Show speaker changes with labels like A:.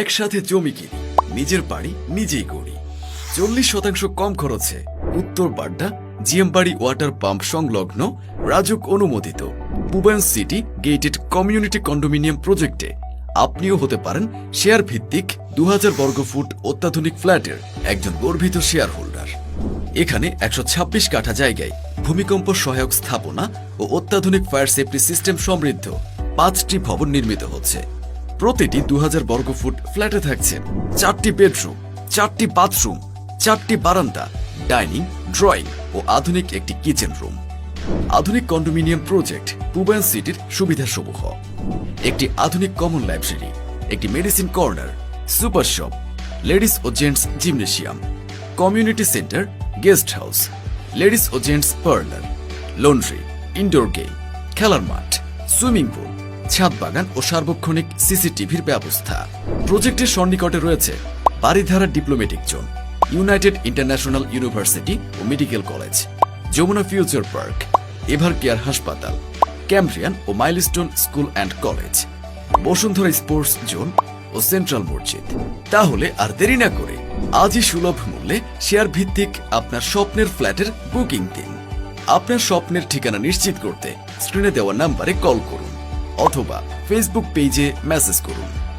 A: একসাথে জমি কিনি, নিজের বাড়ি নিজেই করি। চল্লিশ শতাংশ কম খরচে উত্তর বাড্ডা, জিএমবাড়ি ওয়াটার পাম্প সংলগ্ন রাজুক অনুমোদিত Puban city gated community condominium প্রজেক্টে। আপনিও হতে পারেন শেয়ার ভিত্তিক দু বর্গফুট অত্যাধুনিক ফ্ল্যাটের একজন গর্বিত শেয়ার হোল্ডার এখানে একশো ছাব্বিশ কাঠা জায়গায় ভূমিকম্প সহায়ক স্থাপনা ও অত্যাধুনিক ফায়ার সেফটি সিস্টেম সমৃদ্ধ পাঁচটি ভবন নির্মিত হচ্ছে। প্রতিটি দু বর্গফুট ফ্ল্যাটে থাকছে চারটি বেডরুম, চারটি বাথরুম, চারটি বারান্দা, ডাইনিং, ড্রয়িং ও আধুনিক একটি কিচেন রুম। আধুনিক কন্ডোমিনিয়াম প্রজেক্ট পুবায়ন সিটির সুবিধাসমূহ। একটি আধুনিক কমন লাইব্রেরি, একটি medicine corner, super shop, ladies ও gents gymnasium, community centre, guest house, ladies ও gents parlour, laundry, indoor game, খেলার মাঠ, সুইমিং পুল ছাদ বাগান ও সার্বক্ষণিক সিসিটিভির ব্যবস্থা। প্রজেক্টের সন্নিকটে রয়েছে Baridhara diplomatic zone United International University ও medical college Jamuna Future Park Evercare হাসপাতাল Cambrian O Milestone school and college Bashundhara sports zone O central মসজিদ তাহলে আর দেরি না করে আজই সুলভ মূল্যে শেয়ার ভিত্তিক আপনার স্বপ্নের ফ্ল্যাটের বুকিং দিন। আপনার স্বপ্নের ঠিকানা নিশ্চিত করতে স্ক্রিনে দেওয়া নাম্বারে কল করুন। অথবা ফেসবুক পেজে মেসেজ করুন।